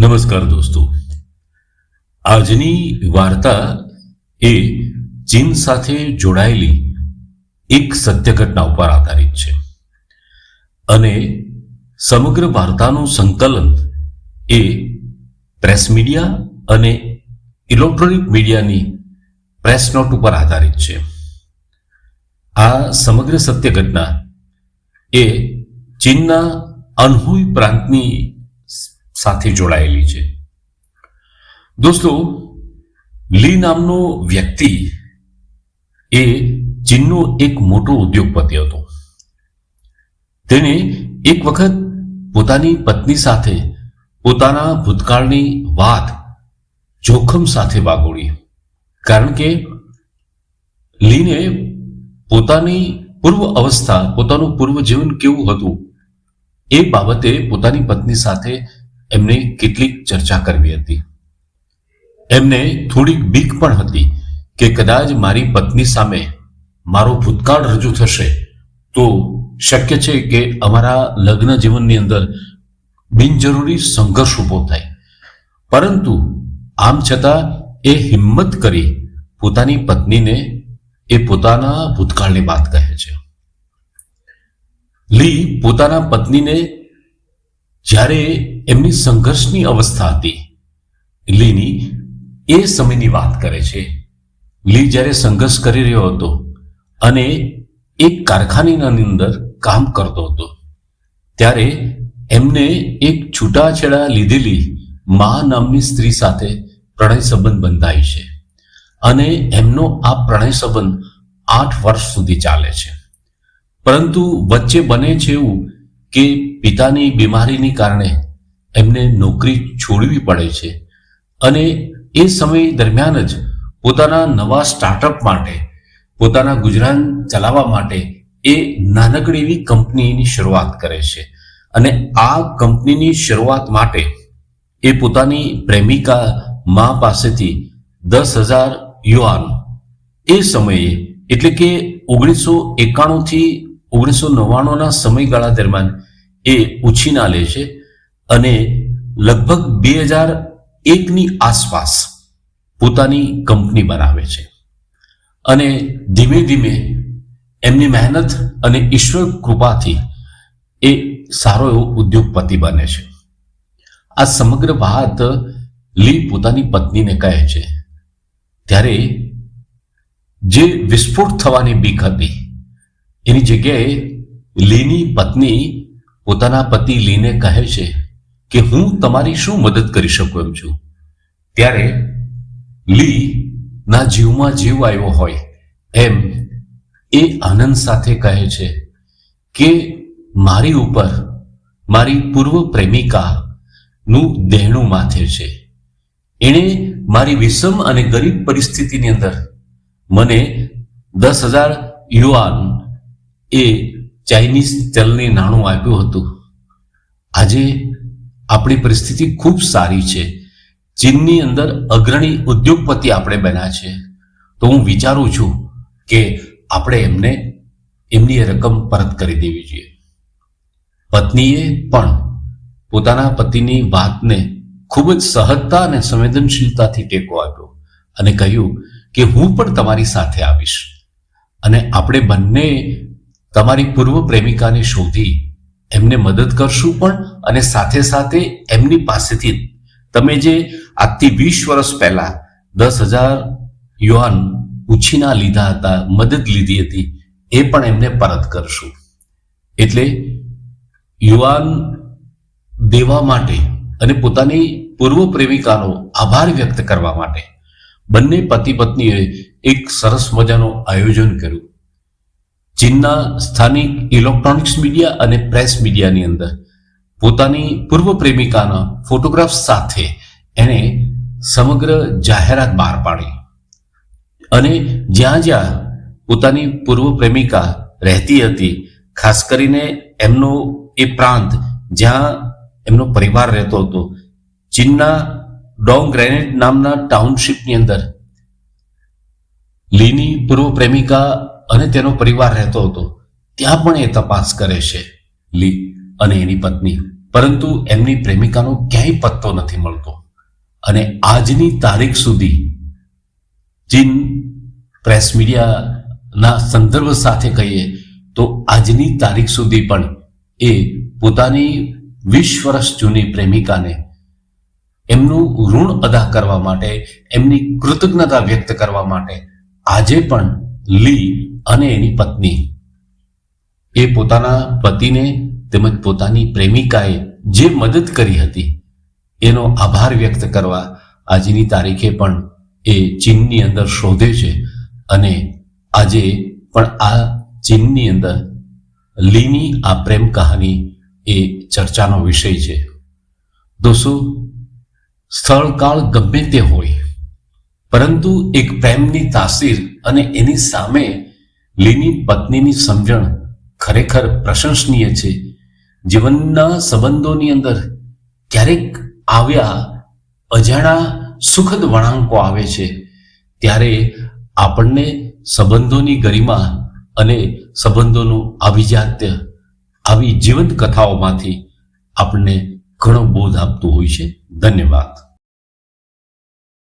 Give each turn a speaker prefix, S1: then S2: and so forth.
S1: નમસ્કાર દોસ્તો. આજની વાર્તા એ ચીન સાથે જોડાયેલી એક સત્ય ઘટના ઉપર આધારિત છે. અને સમગ્ર વાર્તાનું સંકલન એ પ્રેસ મીડિયા અને ઇલેક્ટ્રોનિક મીડિયાની પ્રેસ નોટ ઉપર આધારિત છે. આ સમગ્ર સત્ય ઘટના એ ચીનના અનહુઈ પ્રાંતની સાથે જોડાયેલી છે. દોસ્તો, લી નામનો વ્યક્તિ એ ચીનનો એક મોટો ઉદ્યોગપતિ હતો. તેને એક વખત પોતાની પત્ની સાથે પોતાના ભૂતકાળની વાત જોખમ સાથે વાગોળી. કારણ કે લીને પોતાની પૂર્વ અવસ્થા, પોતાનું પૂર્વ જીવન કેવું હતું એ બાબતે પોતાની પત્ની સાથે એમને કેટલીક ચર્ચા કરવી હતી. એમને થોડીક બીક પણ હતી કે કદાચ મારી પત્ની સામે મારો ભૂતકાળ રજૂ થશે તો શક્ય છે કે અમારા લગ્ન જીવનની અંદર બિનજરૂરી સંઘર્ષ ઊભો થાય. પરંતુ આમ છતાં એ હિંમત કરી પોતાની પત્નીને એ પોતાના ભૂતકાળની વાત કહે છે. લી પોતાના પત્નીને જ્યારે એમની સંઘર્ષની અવસ્થા હતી, લીની એ સમયની વાત કરે છે. લી જ્યારે સંઘર્ષ કરી રહ્યો હતો અને એક કારખાનાની અંદર કામ કરતો હતો, ત્યારે એમને એક છૂટાછેડા લીધેલી મા નામની સ્ત્રી સાથે પ્રણય સંબંધ બંધાય છે અને એમનો આ પ્રણય સંબંધ આઠ વર્ષ સુધી ચાલે છે. પરંતુ વચ્ચે બને છે એવું કે પિતાની બીમારીની કારણે એમને નોકરી છોડવી પડે છે. અને એ સમય દરમિયાન જ પોતાના નવા સ્ટાર્ટઅપ માટે, પોતાના ગુજરાન ચલાવવા માટે એ નાનકડી એવી કંપનીની શરૂઆત કરે છે. અને આ કંપનીની શરૂઆત માટે એ પોતાની પ્રેમિકા મા પાસેથી દસ હજાર યુઆન એ સમયે, એટલે કે ઓગણીસો એકાણુંથી ઓગણીસો નવ્વાણુંના સમયગાળા દરમિયાન એ ઉછીના લે છે અને લગભગ બે હજાર એકની આસપાસ પોતાની કંપની બનાવે છે. અને ધીમે ધીમે એમની મહેનત અને ઈશ્વર કૃપાથી એ સારો એવો ઉદ્યોગપતિ બને છે. આ સમગ્ર વાત લી પોતાની પત્નીને કહે છે. ત્યારે જે વિસ્ફોટ થવાની બીક હતી, એની જગ્યાએ લીની પત્ની પોતાના પતિ લીને કહે છે કે હું તમારી શું મદદ કરી શકું એમ છું. ત્યારે લી ના જીવમાં જીવ આવ્યો હોય એમ એ આનંદ સાથે કહે છે કે મારી ઉપર મારી પૂર્વ પ્રેમિકાનું દેહણું માથે છે. એણે મારી વિષમ અને ગરીબ પરિસ્થિતિની અંદર મને દસ હજાર યુવાન એ ચાઇનીઝ તેલની નાણું આપ્યું હતું. આજે આપણી પરિસ્થિતિ ખૂબ સારી છે. ચીનની અંદર અગ્રણી ઉદ્યોગપતિ આપણે બન્યા છે. તો હું વિચારું છું કે આપણે એમને, એમની એ રકમ પરત કરી દેવી જોઈએ. પત્નીએ પણ પોતાના પતિની વાતને ખૂબ જ સહજતા અને સંવેદનશીલતાથી ટેકો આપ્યો અને કહ્યું કે હું પણ તમારી સાથે આવીશ. અને આપણે બંને તમારી પૂર્વ પ્રેમિકાને શોધી એમને મદદ કરશું પણ અને સાથે સાથે એમની પાસેથી તમે જે આજથી વીસ વર્ષ પહેલા દસ હજાર યુવાન ઉછીના લીધા હતા, મદદ લીધી હતી, એ પણ એમને પરત કરશું. એટલે યુવાન દેવા માટે અને પોતાની પૂર્વ પ્રેમિકાનો આભાર વ્યક્ત કરવા માટે બંને પતિ પત્નીએ એક સરસ મજાનું આયોજન કર્યું. ચીનના સ્થાનિક ઇલેક્ટ્રોનિક્સ મીડિયા અને પ્રેસ મીડિયાની અંદર પોતાની પૂર્વ પ્રેમિકાના ફોટોગ્રાફ સાથે એણે સમગ્ર જાહેરાત બહાર પાડી. અને જ્યાં જ્યાં પોતાની પૂર્વ પ્રેમિકા રહેતી હતી, ખાસ કરીને એમનો એ પ્રાંત જ્યાં એમનો પરિવાર રહેતો હતો, ચીનના ડોંગ ગ્રેનેટ નામના ટાઉનશીપની અંદર લીની પૂર્વ પ્રેમિકા અને તેનો પરિવાર રહેતો હતો. ત્યાં પણ એ તપાસ કરે છે, લી અને એની પત્ની. પરંતુ એમની પ્રેમિકાનો ક્યાંય પત્તો નથી મળતો. અને આજની તારીખ સુધી જીન પ્રેસ મીડિયાના સંદર્ભ સાથે કહીએ તો આજની તારીખ સુધી પણ એ પોતાની વીસ વર્ષ જૂની પ્રેમિકાને એમનું ઋણ અદા કરવા માટે, એમની કૃતજ્ઞતા વ્યક્ત કરવા માટે આજે પણ લી અને એની પત્ની. એ પોતાના પતિને તેમજ પોતાની પ્રેમિકાએ જે મદદ કરી હતી, એનો આભાર વ્યક્ત કરવા આજની તારીખે પણ એ ચીનની અંદર શોધે છે અને આજે પણ આ ચીનની અંદર લીની આ પ્રેમ કહાની એ ચર્ચાનો વિષય છે. દોસ્તો સ્થળ કાળ ગમે તે હોય, પરંતુ એક પ્રેમની તાસીર અને એની સામે લીની પત્નીની સમજણ ખરેખર પ્રશંસનીય છે. જીવનના સંબંધોની અંદર ક્યારેક આવ્યા અજાણા સુખદ વળાંકો આવે છે. ત્યારે આપણને સંબંધોની ગરિમા અને સંબંધોનું આવિજાત્ય આવી જીવંત કથાઓમાંથી આપણને ઘણો બોધ આપતું હોય છે. ધન્યવાદ.